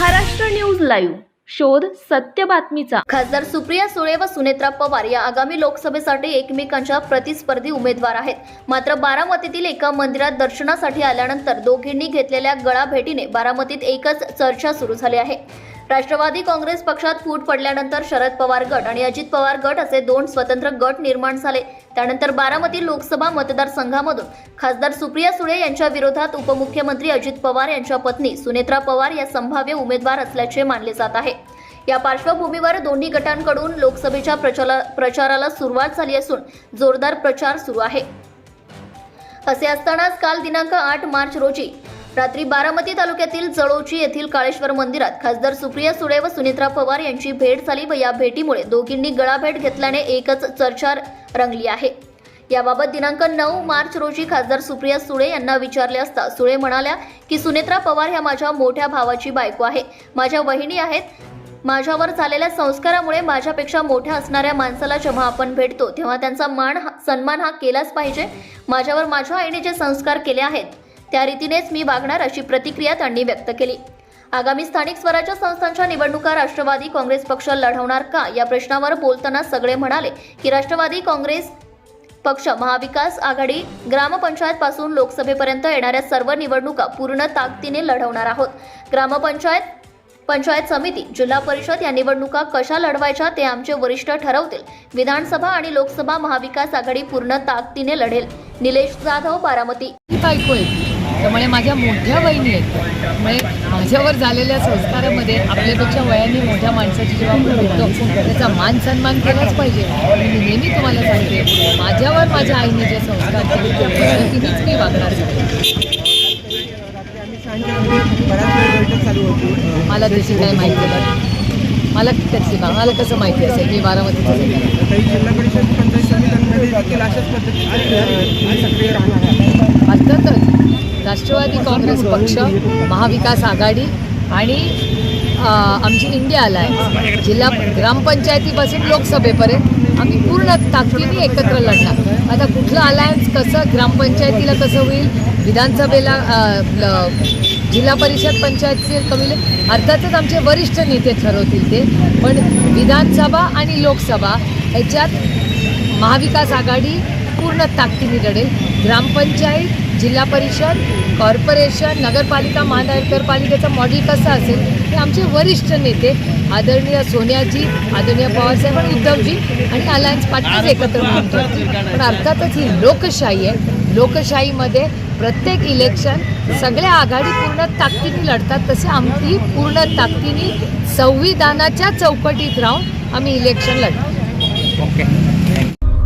Maharashtra news live. शोध सत्य बातमीचा. खासदार सुप्रिया सुळे व सुनेत्रा पवार या आगामी लोकसभेसाठी एकमेकांच्या प्रतिस्पर्धी उमेदवार आहेत. मात्र बारामतीतील एका मंदिरात दर्शनासाठी आल्यानंतर दोघींनी घेतलेल्या गळाभेटीने बारामतीत एकच चर्चा सुरू झाली आहे. राष्ट्रवादी काँग्रेस पक्षात फूट पडल्यानंतर शरद पवार गट आणि अजित पवार गट असे दोन स्वतंत्र गट निर्माण झाले. त्यानंतर बारामती लोकसभा मतदारसंघामधून खासदार सुप्रिया सुळे यांच्या विरोधात उपमुख्यमंत्री अजित पवार यांच्या पत्नी सुनेत्रा पवार या संभाव्य उमेदवार असल्याचे मानले जात आहे. या पार्श्वभूमीवर दोन्ही गटांकडून लोकसभेच्या प्रचाराला सुरुवात झाली असून जोरदार प्रचार सुरू आहे. असे असतानाच काल दिनांक आठ मार्च रोजी रात्री बारामती तालुक्यातील जळोची येथील काळेश्वर मंदिरात खासदार सुप्रिया सुळे व सुनित्रा पवार यांची भेट झाली व या भेटीमुळे दोघींनी गळाभेट घेतल्याने एकच चर्चा रंगली आहे. याबाबत दिनांक नऊ मार्च रोजी खासदार सुप्रिया सुळे यांना विचारले असता सुळे म्हणाल्या की सुनेत्रा पवार ह्या माझ्या मोठ्या भावाची बायको आहे. माझ्या वहिनी आहेत. माझ्यावर झालेल्या संस्कारामुळे माझ्यापेक्षा मोठ्या असणाऱ्या माणसाला जेव्हा आपण भेटतो तेव्हा त्यांचा मान हा- सन्मान हा केलाच पाहिजे. माझ्यावर माझ्या आईने जे संस्कार केले आहेत त्या रीतीनेच मी वागणार अशी प्रतिक्रिया त्यांनी व्यक्त केली. आगामी स्थानिक स्वराज्य संस्थांच्या निवडणुका राष्ट्रवादी काँग्रेस पक्ष लढवणार का या प्रश्नावर बोलताना सगळे म्हणाले की राष्ट्रवादी काँग्रेस पक्ष महाविकास आघाडी ग्रामपंचायत पासून लोकसभेपर्यंत येणाऱ्या सर्व निवडणुका पूर्ण ताकदीने लढवणार आहोत. ग्रामपंचायत पंचायत समिती जिल्हा परिषद या निवडणुका कशा लढवायच्या ते आमचे वरिष्ठ ठरवतील. विधानसभा आणि लोकसभा महाविकास आघाडी पूर्ण ताकदीने लढेल. निलेश जाधव बारामती. ती बायको त्यामुळे माझ्या मोठ्या बहिणी आहेत. त्यामुळे माझ्यावर झालेल्या संस्कारामध्ये आपल्यापेक्षा वयाने मोठ्या माणसाची जेव्हा आपण भेटतो त्याचा मान सन्मान केलाच पाहिजे. आणि मी नेहमी तुम्हाला सांगते माझ्यावर माझ्या आईने जे संस्कार केले त्या पद्धतीनेच मी वागणार मला त्याची काय माहिती नाही. मला त्याची मला कसं माहिती असेल? मी बारामतीचं आहे. जिल्हा परिषद अर्थातच राष्ट्रवादी काँग्रेस पक्ष महाविकास आघाडी आणि आमची इंडिया अलायन्स. जिल्हा ग्रामपंचायतीपासून लोकसभेपर्यंत. आम्ही पूर्ण ताकदीने एकत्र लढणार. आता कुठलं अलायन्स कसं ग्रामपंचायतीला कसं होईल? विधानसभेला जिल्हा परिषद पंचायतचे कमी अर्थातच आमचे वरिष्ठ नेते ठरवतील ते. पण विधानसभा आणि लोकसभा ह्याच्यात महाविकास आघाडी पूर्ण ताकदीने लढेल. ग्रामपंचायत जिल्हा परिषद कॉर्पोरेशन नगरपालिका महानगरपालिकेचं मॉडेल कसं असेल हे आमचे वरिष्ठ नेते आदरणीय सोनियाजी आदरणीय पवारसाहेब आणि उद्धवजी आणि अलायन्स पार्टीज एकत्र पण अर्थातच ही लोकशाही आहे. लोकशाहीमध्ये प्रत्येक इलेक्शन सगळ्या आघाडी पूर्ण ताकदीने लढतात. तसे आमची पूर्ण ताकदीने संविधानाच्या चौकटीत राहून आम्ही इलेक्शन लढतो.